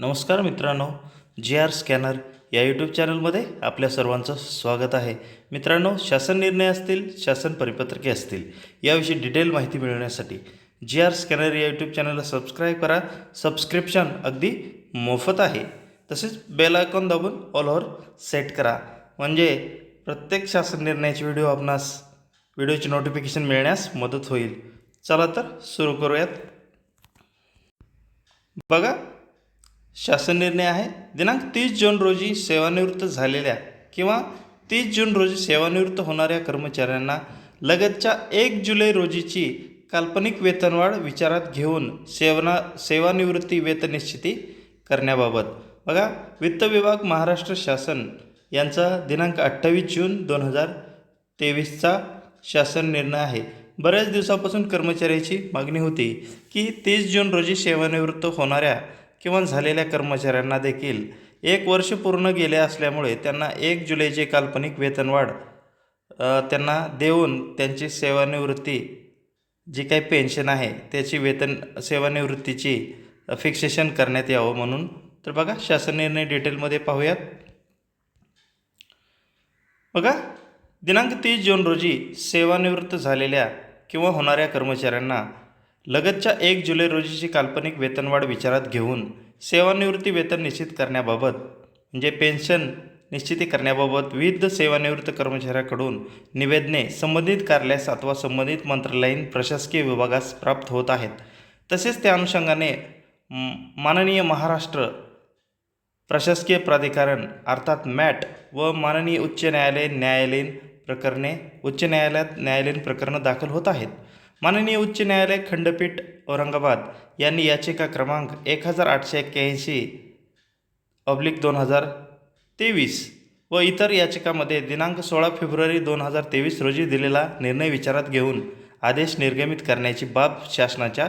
नमस्कार मित्रांनो G R scanner या यूट्यूब चॅनलमध्ये आपल्या सर्वांचं स्वागत आहे. मित्रांनो शासन निर्णय असतील शासन परिपत्रके असतील याविषयी डिटेल माहिती मिळवण्यासाठी जी आर स्कॅनर या यूट्यूब चॅनलला सबस्क्राईब करा. सबस्क्रिप्शन अगदी मोफत आहे. तसेच बेल आयकॉन दाबून ऑलवर सेट करा. म्हणजे प्रत्येक शासन निर्णयाचे व्हिडिओ आपणास व्हिडिओची नोटिफिकेशन मिळण्यास मदत होईल. चला तर सुरू करूयात. बघा शासन निर्णय आहे. दिनांक तीस जून रोजी सेवानिवृत्त झालेल्या किंवा तीस जून रोजी सेवानिवृत्त होणाऱ्या कर्मचाऱ्यांना लगतच्या एक जुलै रोजीची काल्पनिक वेतनवाढ विचारात घेऊन सेवना सेवानिवृत्ती वेतन निश्चिती करण्याबाबत. बघा वित्त विभाग महाराष्ट्र शासन यांचा दिनांक अठ्ठावीस जून दोन हजार तेवीसचा शासन निर्णय आहे. बऱ्याच दिवसापासून कर्मचाऱ्याची मागणी होती की तीस जून रोजी सेवानिवृत्त होणाऱ्या किंवा झालेल्या कर्मचाऱ्यांना देखील एक वर्ष पूर्ण गेले असल्यामुळे त्यांना एक जुलैचे काल्पनिक वेतनवाढ त्यांना देऊन त्यांची सेवानिवृत्ती जी काही पेन्शन आहे त्याची वेतन सेवानिवृत्तीची फिक्सेशन करण्यात यावं म्हणून. तर बघा शासन निर्णय डिटेलमध्ये पाहूयात. बघा दिनांक तीस जून रोजी सेवानिवृत्त झालेल्या किंवा होणाऱ्या कर्मचाऱ्यांना लगतच्या एक जुलै रोजीची काल्पनिक वेतनवाढ विचारात घेऊन सेवानिवृत्ती वेतन निश्चित करण्याबाबत म्हणजे पेन्शन निश्चिती करण्याबाबत विविध सेवानिवृत्त कर्मचाऱ्याकडून निवेदने संबंधित कार्यालयास अथवा संबंधित मंत्रालयीन प्रशासकीय विभागास प्राप्त होत आहेत. तसेच त्या अनुषंगाने माननीय महाराष्ट्र प्रशासकीय प्राधिकरण अर्थात मॅट व माननीय उच्च न्यायालय न्यायालयीन प्रकरणे उच्च न्यायालयात न्यायालयीन प्रकरणं दाखल होत आहेत. माननीय उच्च न्यायालय खंडपीठ औरंगाबाद यांनी याचिका क्रमांक एक हजार आठशे एक्क्याऐंशी ऑब्लिक दोन हजार तेवीस व इतर याचिकामध्ये दिनांक सोळा फेब्रुवारी दोन हजार तेवीस रोजी दिलेला निर्णय विचारात घेऊन आदेश निर्गमित करण्याची बाब शासनाच्या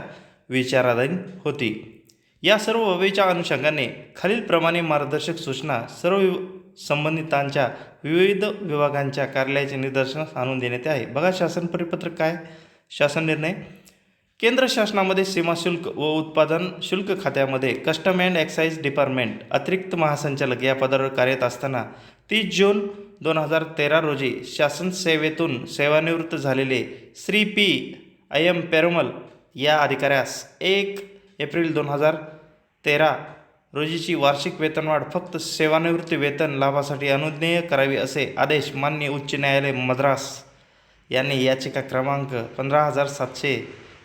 विचाराधीन होती. या सर्व बाबीच्या अनुषंगाने खालीलप्रमाणे मार्गदर्शक सूचना सर्व संबंधितांच्या विविध विभागांच्या कार्यालयाचे निदर्शनास आणून देण्यात आहे बघा शासन परिपत्रक काय? शासन निर्णय. केंद्र शासनामध्ये सीमाशुल्क व उत्पादन शुल्क खात्यामध्ये कस्टम अँड एक्साईज डिपार्टमेंट अतिरिक्त महासंचालक या पदावर कार्यरत असताना तीस जून दोन हजार तेरा रोजी शासन सेवेतून सेवानिवृत्त झालेले Shri P I M Peromal या अधिकाऱ्यास एक एप्रिल दोन हजार तेरा रोजीची वार्षिक वेतनवाढ फक्त सेवानिवृत्ती वेतन लाभासाठी अनुज्ञेय करावी असे आदेश मान्य उच्च न्यायालय मद्रास यांनी याचिका क्रमांक पंधरा हजार सातशे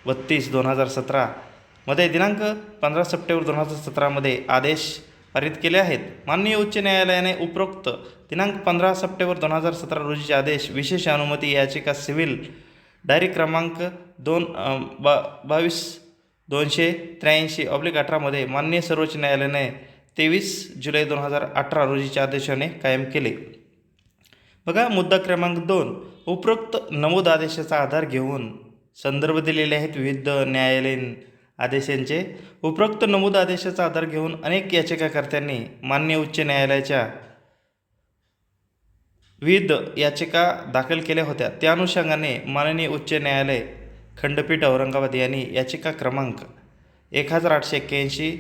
बत्तीस दोन हजार सतरामध्ये दिनांक पंधरा सप्टेंबर दोन हजार सतरामध्ये आदेश पारित केले आहेत. माननीय उच्च न्यायालयाने उपरोक्त दिनांक पंधरा सप्टेंबर दोन हजार सतरा रोजीचे आदेश विशेष अनुमती याचिका सिव्हिल डायरी क्रमांक दोन बा बावीस दोनशे त्र्याऐंशी ऑब्लिक अठरामध्ये माननीय सर्वोच्च न्यायालयाने तेवीस जुलै दोन हजार अठरा रोजीच्या आदेशाने कायम केले. बघा मुद्दा क्रमांक दोन. उपरोक्त नमूद आदेशाचा आधार घेऊन संदर्भ दिलेले आहेत विविध न्यायालयीन आदेशांचे. उपरोक्त नमूद आदेशाचा आधार घेऊन अनेक याचिकाकर्त्यांनी मान्य उच्च न्यायालयाच्या विविध याचिका दाखल केल्या होत्या. त्या अनुषंगाने माननीय उच्च न्यायालय खंडपीठ औरंगाबाद यांनी याचिका क्रमांक एक हजार आठशे एक्क्याऐंशी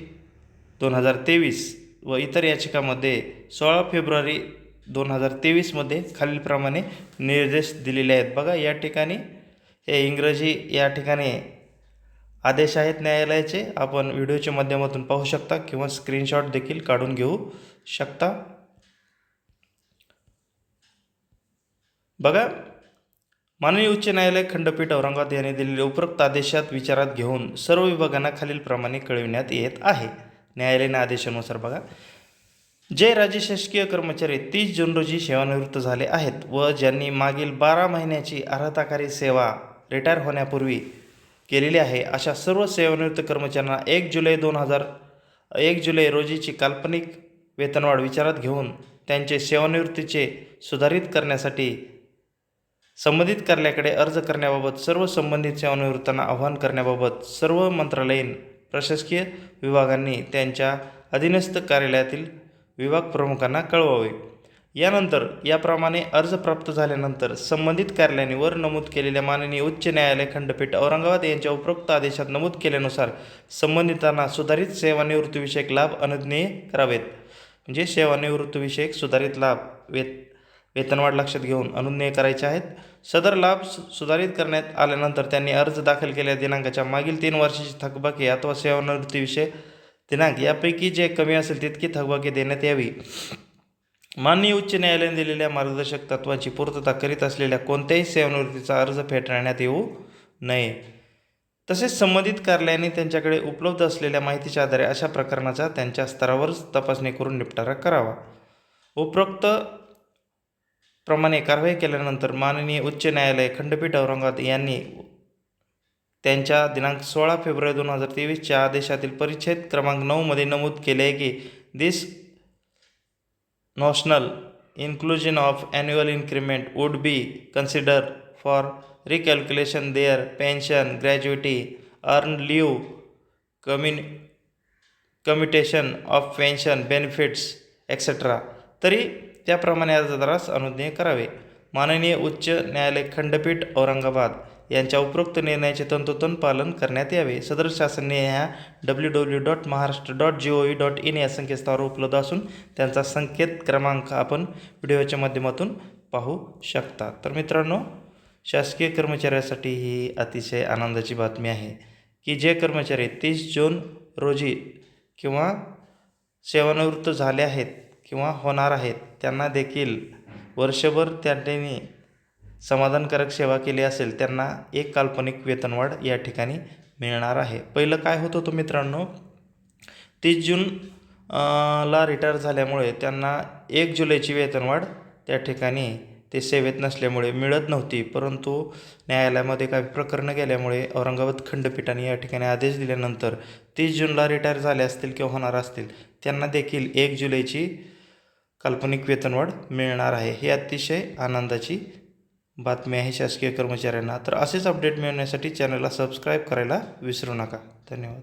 दोन हजार तेवीस व इतर याचिकामध्ये सोळा फेब्रुवारी दोन हजार तेवीसमध्ये खालीलप्रमाणे निर्देश दिलेले आहेत. बघा या ठिकाणी हे इंग्रजी या ठिकाणी आदेश आहेत न्यायालयाचे. आपण व्हिडिओच्या माध्यमातून पाहू शकता किंवा स्क्रीनशॉट देखील काढून घेऊ शकता. बघा माननीय उच्च न्यायालय खंडपीठ औरंगाबाद यांनी दिलेल्या उपरोक्त आदेशात विचारात घेऊन सर्व विभागांना खालीलप्रमाणे कळविण्यात येत आहे. न्यायालयीन आदेशानुसार बघा जे राज्यशासकीय कर्मचारी तीस जून रोजी सेवानिवृत्त झाले आहेत व ज्यांनी मागील बारा महिन्याची अर्हताकारी सेवा रिटायर होण्यापूर्वी केलेली आहे अशा सर्व सेवानिवृत्त कर्मचाऱ्यांना एक जुलै दोन हजार एक जुलै रोजीची काल्पनिक वेतनवाढ विचारात घेऊन त्यांचे सेवानिवृत्तीचे सुधारित करण्यासाठी संबंधित कार्यालयाकडे अर्ज करण्याबाबत सर्व संबंधित सेवानिवृत्तांना आवाहन करण्याबाबत सर्व मंत्रालयीन प्रशासकीय विभागांनी त्यांच्या अधीनस्थ कार्यालयातील विभाग प्रमुखांना कळवावे. यानंतर याप्रमाणे अर्ज प्राप्त झाल्यानंतर संबंधित कार्यालयाने वर नमूद केलेल्या माननीय उच्च न्यायालय खंडपीठ औरंगाबाद यांच्या उपरोक्त आदेशात नमूद केल्यानुसार संबंधितांना सुधारित सेवानिवृत्तीविषयक लाभ अनुज्ञेय करावेत. म्हणजे सेवानिवृत्तीविषयक सुधारित लाभ वेत वेतनवाढ लक्षात घेऊन अनुज्ञेय करायचे आहेत. सदर लाभ सु- सुधारित करण्यात आल्यानंतर त्यांनी अर्ज दाखल केलेल्या दिनांकाच्या मागील तीन वर्षाची थकबाकी अथवा सेवानिवृत्तीविषयक दिनांक यापैकी जे कमी असेल तितकी थकबाकी देण्यात यावी. माननीय उच्च न्यायालयाने दिलेल्या मार्गदर्शक तत्वांची पूर्तता करीत असलेल्या कोणत्याही सेवानिवृत्तीचा अर्ज फेटाळण्यात येऊ नये. तसेच संबंधित कार्यालयाने त्यांच्याकडे उपलब्ध असलेल्या माहितीच्या आधारे अशा प्रकरणाचा त्यांच्या स्तरावरच तपासणी करून निपटारा करावा. उपरोक्त प्रमाणे कारवाई केल्यानंतर माननीय उच्च न्यायालय खंडपीठ औरंगाबाद यांनी त्यांच्या दिनांक सोळा फेब्रुवारी दोन हजार तेवीसच्या आदेशातील परिच्छेद क्रमांक नऊमध्ये नमूद केले आहे की this national inclusion of annual increment would be consider for recalculation their pension gratuity earn leave coming commutation of pension benefits etcetera तरी त्याप्रमाणे अर्जदारास अनुज्ञे करावे. माननीय उच्च न्यायालय खंडपीठ औरंगाबाद. यांच्या उपरोक्त निर्णयाचे तंतोतंत पालन करण्यात यावे. सदर शासन ह्या W W dot Maharashtra dot G O V dot in या संकेतस्थळावर उपलब्ध असून त्यांचा संकेत क्रमांक आपण व्हिडिओच्या माध्यमातून पाहू शकता. तर मित्रांनो शासकीय कर्मचाऱ्यासाठी ही अतिशय आनंदाची बातमी आहे की जे कर्मचारी तीस जून रोजी किंवा सेवानिवृत्त झाले आहेत किंवा होणार आहेत त्यांना देखील वर्षभर त्यांनी समाधानकारक सेवा केली असेल त्यांना एक काल्पनिक वेतनवाढ या ठिकाणी मिळणार आहे. पहिलं काय होत होतं मित्रांनो तीस जून ला रिटायर झाल्यामुळे त्यांना एक जुलैची वेतनवाढ त्या ठिकाणी ते सेवेत नसल्यामुळे मिळत नव्हती. परंतु न्यायालयामध्ये काही प्रकरणं गेल्यामुळे औरंगाबाद खंडपीठाने या ठिकाणी आदेश दिल्यानंतर तीस जूनला रिटायर झाले असतील किंवा होणार असतील त्यांना देखील एक जुलैची काल्पनिक वेतनवाढ मिळणार आहे. ही अतिशय आनंदाची बातम्या आहे शासकीय कर्मचाऱ्यांना. तर असेच अपडेट मिळवण्यासाठी चॅनलला सबस्क्राईब करायला विसरू नका. धन्यवाद.